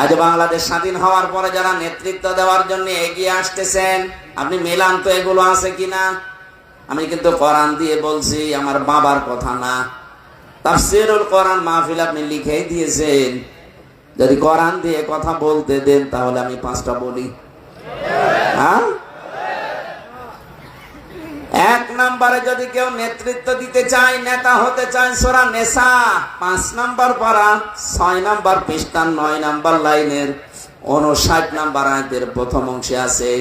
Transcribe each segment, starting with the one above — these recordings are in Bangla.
আজ বাংলাদেশ স্বাধীন হওয়ার পরে যারা নেতৃত্ব দেওয়ার জন্য এগিয়ে আসতেছেন, আপনি মেলান তো এগুলো আছে কিনা? আমি কিন্তু কোরআন দিয়ে বলছি, আমার বাবার কথা না। তাফসিরুল কোরআন মাহফিল আপনি লিখেই দিয়েছেন। যদি কোরআন দিয়ে কথা বলতে দেন, তাহলে আমি পাঁচটা বলি। হ্যাঁ এক নম্বরে যদি কেউ নেতৃত্ব দিতে চায়, নেতা হতে চায়, সোরা নেশা পাঁচ নম্বর পারা ছয় নম্বর পৃষ্ঠান নয় নম্বর লাইনের উনষাট নম্বর আয়তের প্রথম অংশে আছে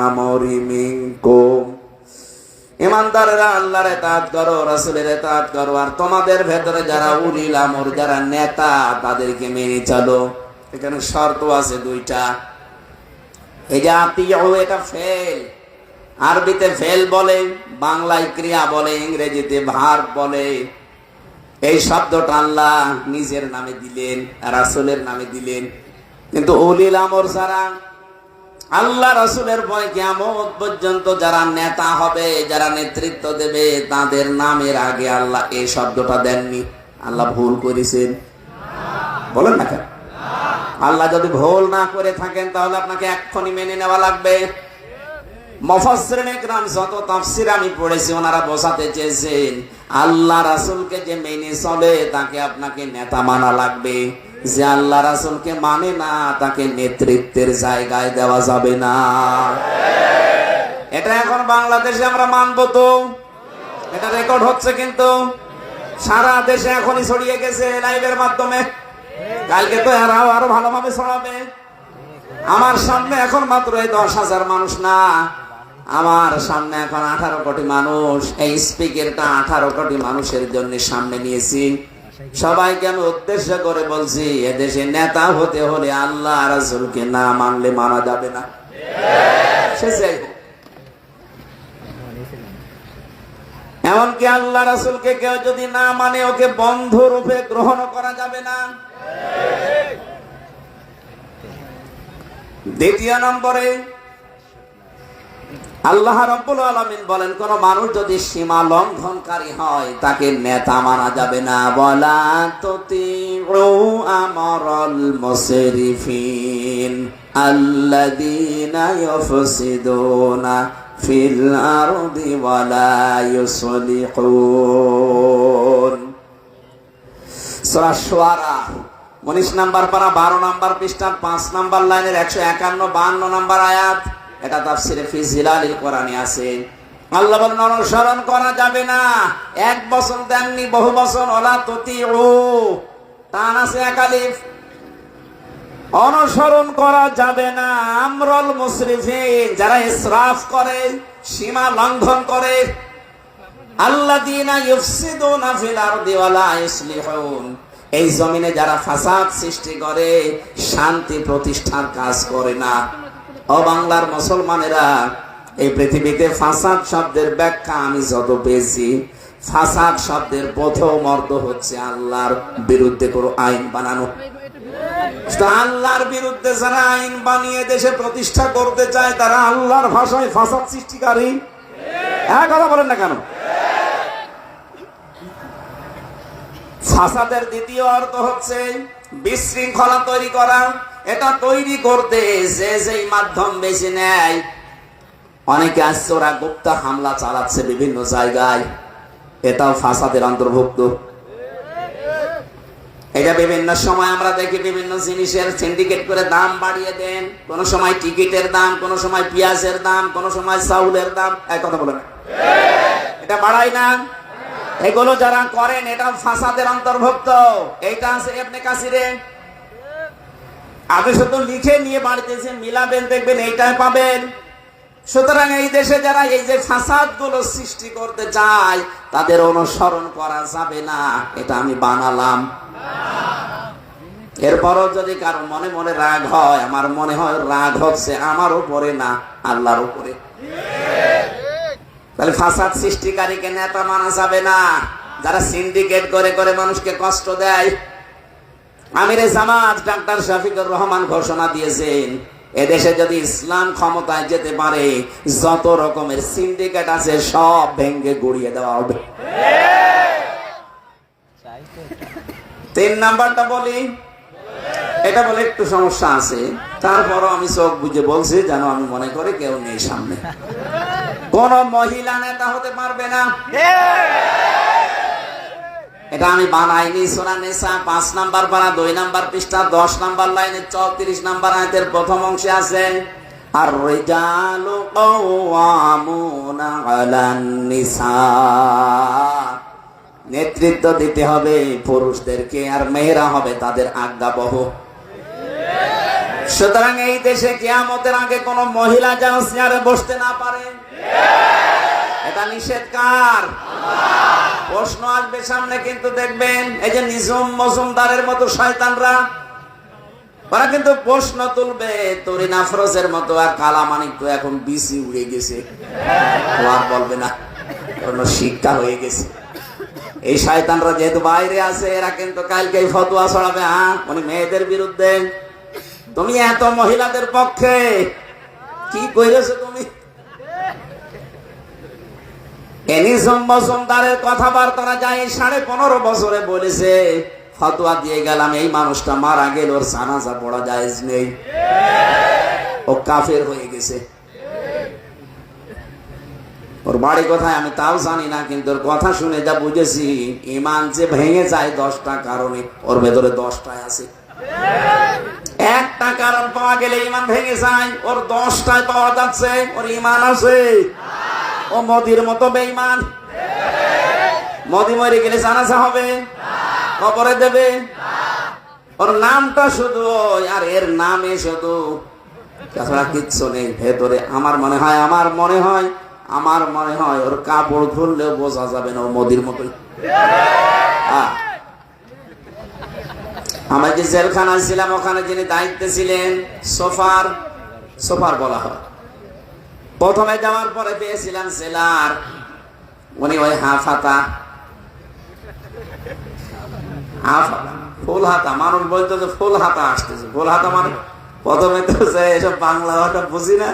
আমরি ইমানদারেরা আল্লাহর এতাত করো, রাসূলের এতাত করো, আর তোমাদের ভেতরে যারা উলিল আমর, যারা নেতা, তাদেরকে মেনে চলো। এখানে শর্ত আছে দুইটা। এই যে আতিউ এটা ফেল। আরবিতে ফেল বলে, বাংলায় ক্রিয়া বলে, ইংরেজিতে ভার বলে। এই শব্দটা আল্লাহ নিজের নামে দিলেন, রাসূলের নামে দিলেন। কিন্তু উলিল আমর যারা আল্লাহ রসুলের ভয় কেমন পর্যন্ত যারা নেতা হবে, যারা নেতৃত্ব দেবে, তাদের নামের আগে আল্লাহ এই শব্দটা দেননি। আল্লাহ ভুল করেছেন। বলেন না কেন? আল্লাহ যদি ভুল না করে থাকেন, তাহলে আপনাকে এক্ষুনি মেনে নেওয়া লাগবে। যত আমি পড়েছি, ওনারা বোঝাতে চেয়েছেন, আল্লাহ রাসুলকে যে মেনে চলে, তাকে আপনাকে নেতা মানা লাগবে। যে আল্লাহ রাসুলকে মানে না, তাকে নেতৃত্বের জায়গায় দেওয়া যাবে না। এটা এখন বাংলাদেশে আমরা মানবো তো। এটা রেকর্ড হচ্ছে কিন্তু। সারা দেশে এখনই ছড়িয়ে গেছে লাইভের মাধ্যমে। কালকে তো এরাও আরও ভালোভাবে ছড়াবে। আমার সামনে এখন মাত্র এই দশ হাজার মানুষ না। আমার সামনে এখন আঠারো কোটি মানুষ। এই স্পিকারটা আঠারো কোটি মানুষের জন্য সামনে নিয়েছি। সবাইকে আমি উদ্দেশ্য করে বলছি, এদেশে নেতা হতে হলে আল্লাহ রাসুলকে না মানলে মানা যাবে না। এমনকি আল্লাহ রাসুলকে কেউ যদি না মানে ওকে বন্ধ রূপে গ্রহণ করা যাবে না। দ্বিতীয় নম্বরে আল্লাহ রব্বুল আলমিন বলেন, কোন মানুষ যদি সীমা লঙ্ঘনকারী হয়, তাকে নেতা মানা যাবে না। বলা তো আমরল মুসরিফিন আল্লাযীনা ইউফসিদুনা ফিল আরদি ওয়ালা নাম্বার পারা, বারো নাম্বার পৃষ্ঠা পাঁচ নাম্বার লাইনের একশো একান্ন, বান্ন নাম্বার আয়াত। এটা তাফসিরে ফি জিলালিল কোরআনে আছে। আল্লাহ বলেন, অনুসরণ করা যাবে না। এক বছর দেননি, বহু বছর, ওলা ততি ও টান আছে একালিফ অনুসরণ করা যাবে না। আমরল মুসরিফিন, যারা ইসরাফ করে, সীমা লঙ্ঘন করে, আল্লাযীনা ইউফসিদুনা ফিল আরদি ওয়ালা ইসলিহুন। এই জমিনে যারা ফাসাদ সৃষ্টি করে, শান্তি প্রতিষ্ঠার কাজ করে না। ও বাংলার মুসলমানেরা এই পৃথিবীতে ফাসাদ শব্দের ব্যাখ্যা আমি যত পেয়েছি, ফাসাদ শব্দের প্রথম অর্থ হচ্ছে আল্লাহর বিরুদ্ধে কোনো আইন বানানো। আল্লাহর বিরুদ্ধে যারা আইন বানিয়ে দেশে প্রতিষ্ঠা করতে চায়, তারা আল্লাহর ভাষায় ফাসাদ সৃষ্টিকারী? হ্যাঁ কথা বলেন না কেন? ফাসাদের দ্বিতীয় অর্থ হচ্ছে বিশৃঙ্খলা তৈরি করা। এটা তৈরি করতে যে যেই মাধ্যম বেছে নেয়। অনেকে আসছে ওরা গুপ্ত হামলা চালাচ্ছে বিভিন্ন জায়গায়। এটাও ফাসাদের অন্তর্ভুক্ত। এটা বিভিন্ন সময় আমরা দেখি বিভিন্ন জিনিসের সিন্ডিকেট করে দাম বাড়িয়ে দেন। কোন সময় টিকিটের দাম, কোন সময় পেঁয়াজের দাম, কোন সময় চাউলের দাম। এক কথা বলে এটা বাড়াই না। এগুলো যারা করেন এটা ফাসাদের অন্তর্ভুক্ত। এইটা আছে আপনি কাছিরে আপনি শুধু লিখে নিয়ে বাড়িতে এসে মিলাবেন, দেখবেন এইটাই পাবেন। সুতরাং এই দেশে যারা এই যে ফাসাদগুলো সৃষ্টি করতে চায়, তাদের অনুসরণ করা যাবে না। এটা আমি বানালাম। এরপরও যদি কারও মনে মনে রাগ হয়, আমার মনে হয় রাগ হচ্ছে আমার উপরে না, আল্লাহর উপরে। তাহলে ফাসাদ সৃষ্টিকারীকে নেতা মানা যাবে না। যারা সিন্ডিকেট করে করে মানুষকে কষ্ট দেয় আমিরে জামাত ডাক্তার শফিকুর রহমান ঘোষণা দিয়েছেন, এদেশে যদি ইসলাম ক্ষমতায় যেতে পারে, যত রকমের সিন্ডিকেট আছে সব ভেঙ্গে গুড়িয়ে দেওয়া হবে। তিন নাম্বারটা বলি। এটা বলে একটু সমস্যা আছে, তারপরও আমি চোখ বুঝে বলছি, যেন আমি মনে করি কেউ নেই সামনে। কোন মহিলা নেতা হতে পারবে না। এটা আমি বানাইনি সোনা নেশা, পাঁচ নাম্বার পারা দুই নাম্বার পৃষ্ঠা, দশ নাম্বার লাইনে, চৌত্রিশ নাম্বার আয়তের প্রথম অংশে আছে আর রিজালু নেতৃত্ব দিতে হবে পুরুষদেরকে, আর মেয়েরা হবে তাদের আজ্ঞাবহ। সুতরাং এই দেশে কিয়ামতের আগে কোন মহিলা যেন বসতে না পারে। এটা নিষেধ কার প্রশ্ন আসবে সামনে কিন্তু দেখবেন, এই যে নিজম মজুমদারের মতো শয়তানরা, ওরা কিন্তু প্রশ্ন তুলবে তরিন আফরোজের মতো আর কালামানিক তো এখন বিসি উড়ে গেছে। আর বলবে না শিক্ষা হয়ে গেছে। এই শয়তানরা যেহেতু বাইরে আছে, এরা কিন্তু কালকে ফতোয়া ছড়াবে হ্যাঁ মানে মেয়েদের বিরুদ্ধে। তুমি এত মহিলাদের পক্ষে, কি কইরেছো তুমি? এনিজম মজুমদারের কথাবার্তা যায়, সাড়ে পনেরো বছরে বলেছে, ফতোয়া দিয়ে গেলাম, এই মানুষটা মারা গেল, ওর জানাজা পড়া জায়েজ নেই। ও কাফের হয়ে গেছে। ওর বাড়ি কোথায় আমি তাও জানি না, কিন্তু ওর কথা শুনে যা বুঝেছি, ইমান যে ভেঙে যায় দশটা কারণে, ওর ভেতরে দশটায় আছে। একটা কারণ পাওয়া গেলে ইমান ভেঙে যায়, ওর দশটায় পাওয়া যাচ্ছে, ওর ইমান আছে। ও মদির মতো বেইমান মদি মরে গেলে জানাজা হবে। কবরে দেবে। ওর নামটা শুধু, আর এর নামে শুধু। তাছাড়া কিচ্ছু নেই, ভেতরে আমার মনে হয়, আমার মনে হয়, আমার মনে হয় ওর কাপড় খুললেও বোঝা যাবে না ও মদির আহ। আমরা যে জেলখানায় ছিলাম, ওখানে যিনি দায়িত্বে ছিলেন, সোফার সোফার বলা হয়। প্রথমে যাওয়ার পরে পেয়েছিলাম সেলার উনি ওই হাফ হাতা। হাফ হাতা ফুল হাতা। মানুষ বলতো যে ফুল হাতা আসতেছে। ফুল হাতা মানে প্রথমে তো এসব বাংলা ভাষা বুঝি না।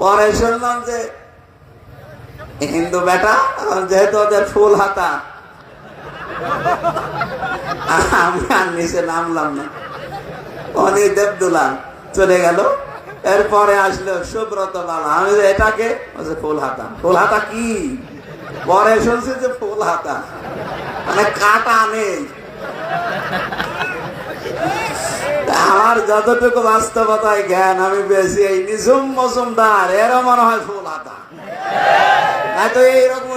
পরে শুনলাম যে হিন্দু বেটা যেহেতু ওদের ফুল হাতা, আমি আর নিচে নামলাম না। অনি দেবদুলা চলে গেল। এরপরে আসলো সুব্রত লাল আমি এটাকে ফুল হাতা ফুল হাতা কি? পরে শুনছি যে ফুল হাতা মানে কাটা নেই। আমার যতটুকু বাস্তবতায় জ্ঞান আমি বেশি এই নিঝুম মজুমদার, এরও মনে হয় ফুল হাতা না তো এইরকম